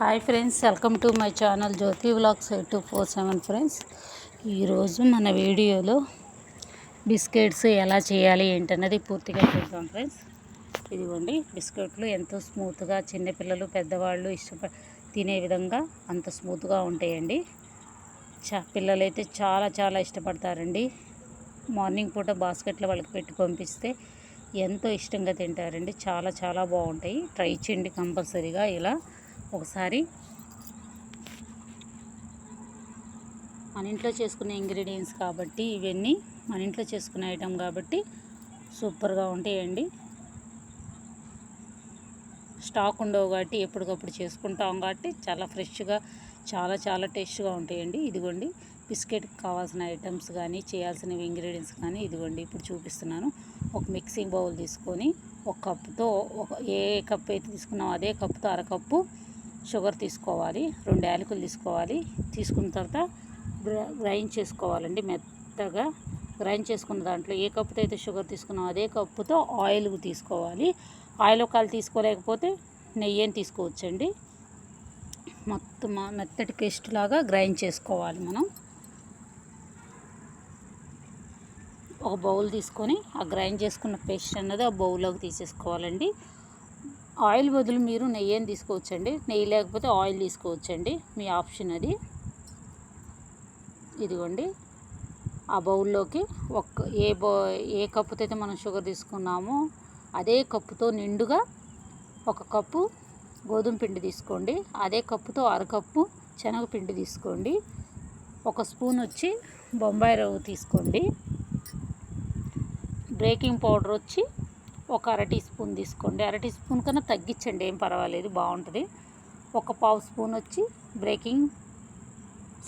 Hi friends welcome to my channel Jyothi vlogs eight two four seven friends ఈరోజు మన వీడియోలో biscuits ఎలా చేయాలి ఏంటన్నది పూర్తిగా చూద్దాం ఫ్రెండ్స్ ఇదిగోండి బిస్కెట్లు ఎంతో స్మూత్గా చిన్నపిల్లలు పెద్దవాళ్ళు ఇష్టప తినే విధంగా అంత స్మూత్గా ఉంటాయండి. చా పిల్లలైతే చాలా చాలా ఇష్టపడతారండి. మార్నింగ్ పూట బాస్కెట్లో వాళ్ళకి పెట్టి పంపిస్తే ఎంతో ఇష్టంగా తింటారండి. చాలా చాలా బాగుంటాయి. ట్రై చేయండి కంపల్సరీగా ఇలా. ఒకసారి. మన ఇంట్లో చేసుకునే ఇంగ్రీడియంట్స్ కాబట్టి ఇవన్నీ మన ఇంట్లో చేసుకునే ఐటెం కాబట్టి సూపర్గా ఉంటాయండి. స్టాక్ ఉండవు కాబట్టి ఎప్పటికప్పుడు చేసుకుంటాం కాబట్టి చాలా ఫ్రెష్గా చాలా చాలా టేస్ట్గా ఉంటాయండి. ఇదిగోండి బిస్కెట్కి కావాల్సిన ఐటమ్స్ కానీ చేయాల్సిన ఇంగ్రీడియంట్స్ కానీ ఇదిగోండి ఇప్పుడు చూపిస్తున్నాను. ఒక మిక్సింగ్ బౌల్ తీసుకొని ఒక కప్పుతో ఒక ఏ కప్ అయితే తీసుకున్నామో అదే కప్పుతో అరకప్పు షుగర్ తీసుకోవాలి రెండు యాలకులు తీసుకోవాలి. తీసుకున్న తర్వాత గ్రైండ్ చేసుకోవాలండి మెత్తగా. గ్రైండ్ చేసుకున్న దాంట్లో ఏ కప్పుతో అయితే షుగర్ తీసుకున్నామో అదే కప్పుతో ఆయిల్ తీసుకోవాలి. ఆయిల్ ఒకవేళ తీసుకోలేకపోతే నెయ్యి అని తీసుకోవచ్చండి. మొత్తం మెత్తటి పేస్ట్ లాగా గ్రైండ్ చేసుకోవాలి మనం. ఒక బౌల్ తీసుకొని ఆ గ్రైండ్ చేసుకున్న పేస్ట్ అన్నది ఆ బౌల్లోకి తీసేసుకోవాలండి. ఆయిల్ బదులు మీరు నెయ్యి అని తీసుకోవచ్చండి. నెయ్యి లేకపోతే ఆయిల్ తీసుకోవచ్చండి. మీ ఆప్షన్ అది. ఇదిగోండి. ఆ బౌల్లోకి ఒక్క ఏ బౌ ఏ కప్పుతో అయితే మనం షుగర్ తీసుకున్నామో అదే కప్పుతో నిండుగా ఒక కప్పు గోధుమ పిండి తీసుకోండి. అదే కప్పుతో అరకప్పు శనగపిండి తీసుకోండి. ఒక స్పూన్ వచ్చి బొంబాయి రవ్వు తీసుకోండి. బేకింగ్ పౌడర్ వచ్చి ఒక అర టీ స్పూన్ తీసుకోండి. అర టీ స్పూన్ కన్నా తగ్గించండి ఏం పర్వాలేదు బాగుంటుంది. ఒక పావు స్పూన్ వచ్చి బ్రేకింగ్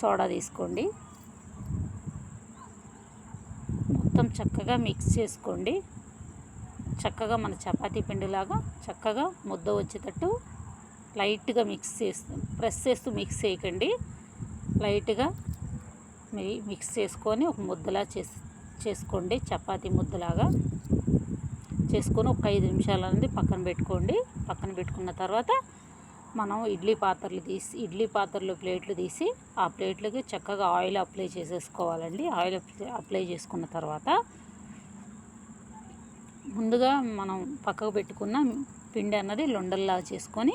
సోడా తీసుకోండి. మొత్తం చక్కగా మిక్స్ చేసుకోండి. చక్కగా మన చపాతీ పిండిలాగా చక్కగా ముద్ద వచ్చేటట్టు లైట్గా మిక్స్ చేస్తూ ప్రెస్ చేస్తూ మిక్స్ చేయకండి. లైట్గా మిక్స్ చేసుకొని ఒక ముద్దలా చేసి చేసుకోండి చపాతీ ముద్దలాగా. చేసుకొని ఒక ఐదు నిమిషాలు అనేది పక్కన పెట్టుకోండి. పక్కన పెట్టుకున్న తర్వాత మనం ఇడ్లీ పాత్రలు తీసి ఇడ్లీ పాత్రలు ప్లేట్లు తీసి ఆ ప్లేట్లకి చక్కగా ఆయిల్ అప్లై చేసేసుకోవాలండి. ఆయిల్ అప్లై చేసుకున్న తర్వాత ముందుగా మనం పక్కకు పెట్టుకున్న పిండి అన్నది లొండల్లా చేసుకొని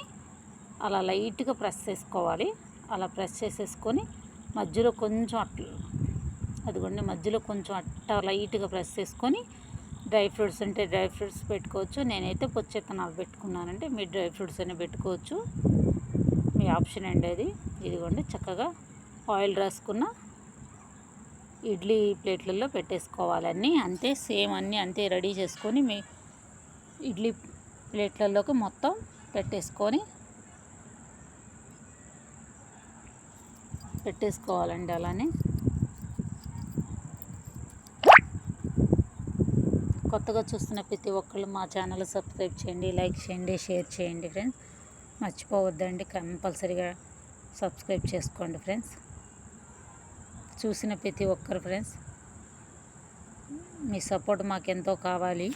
అలా లైట్గా ప్రెస్ చేసుకోవాలి. అలా ప్రెస్ చేసేసుకొని మధ్యలో కొంచెం అట్లా అదిగోండి మధ్యలో కొంచెం అట్ట లైట్గా ప్రెస్ చేసుకొని డ్రై ఫ్రూట్స్ అంటే డ్రై ఫ్రూట్స్ పెట్టుకోవచ్చు. నేనైతే పొచ్చెత్తనాలు పెట్టుకున్నానంటే మీ డ్రై ఫ్రూట్స్ అనే పెట్టుకోవచ్చు. మీ ఆప్షన్ అండి అది. ఇదిగోండి చక్కగా ఆయిల్ రాసుకున్న ఇడ్లీ ప్లేట్లలో పెట్టేసుకోవాలన్నీ అంతే సేమ్ అన్నీ అంతే రెడీ చేసుకొని మీ ఇడ్లీ ప్లేట్లలోకి మొత్తం పెట్టేసుకొని పెట్టేసుకోవాలండి అలానే. కొత్తగా చూస్తున్న ప్రతి ఒక్కళ్ళు మా ఛానల్ సబ్స్క్రైబ్ చేయండి లైక్ చేయండి షేర్ చేయండి ఫ్రెండ్స్. మర్చిపోవద్దండి కంపల్సరీగా సబ్స్క్రైబ్ చేసుకోండి ఫ్రెండ్స్. చూసిన ప్రతి ఒక్కరు ఫ్రెండ్స్ మీ సపోర్ట్ మాకెంతో కావాలి.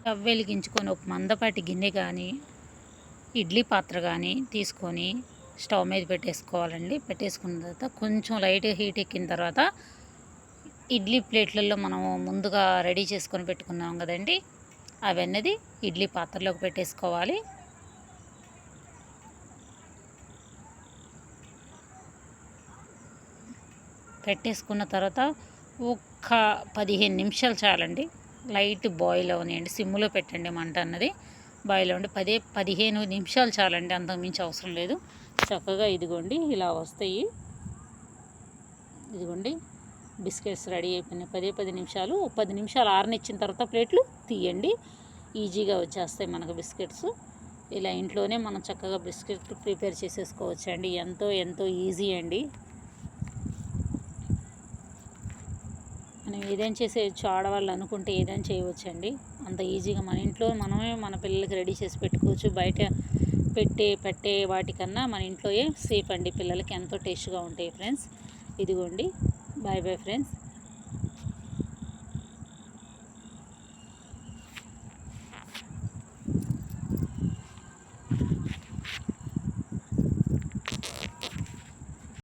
స్టవ్ వెలిగించుకొని ఒక మందపాటి గిన్నె కానీ ఇడ్లీ పాత్ర కానీ తీసుకొని స్టవ్ మీద పెట్టేసుకోవాలండి. పెట్టేసుకున్న తర్వాత కొంచెం లైట్ హీట్ ఎక్కిన తర్వాత ఇడ్లీ ప్లేట్లలో మనము ముందుగా రెడీ చేసుకొని పెట్టుకున్నాం కదండి. అవన్నది ఇడ్లీ పాత్రలోకి పెట్టేసుకోవాలి. పెట్టేసుకున్న తర్వాత ఒక్క పదిహేను నిమిషాలు చాలండి. లైట్ బాయిల్ అవనియండి. సిమ్లో పెట్టండి మంట అన్నది. బాయిల్ అవ్వండి. పదే పదిహేను నిమిషాలు చాలండి. అంతకుమించి అవసరం లేదు. చక్కగా ఇదిగోండి ఇలా వస్తాయి. ఇదిగోండి బిస్కెట్స్ రెడీ అయిపోయినాయి. పదే పది నిమిషాలు పది నిమిషాలు ఆరనిచ్చిన తర్వాత ప్లేట్లు తీయండి. ఈజీగా వచ్చేస్తాయి మనకు బిస్కెట్స్. ఇలా ఇంట్లోనే మనం చక్కగా బిస్కెట్లు ప్రిపేర్ చేసేసుకోవచ్చు అండి ఎంతో ఎంతో ఈజీ అండి. మనం ఏదైనా చేసేయచ్చు ఆడవాళ్ళు అనుకుంటే ఏదైనా చేయవచ్చండి. అంత ఈజీగా మన ఇంట్లో మనమే మన పిల్లలకి రెడీ చేసి పెట్టుకోవచ్చు. బయట పెట్టే పెట్టే వాటికన్నా మన ఇంట్లోయే సేఫ్ అండి. పిల్లలకి ఎంతో టేస్ట్గా ఉంటాయి ఫ్రెండ్స్ ఇదిగోండి. Bye bye friends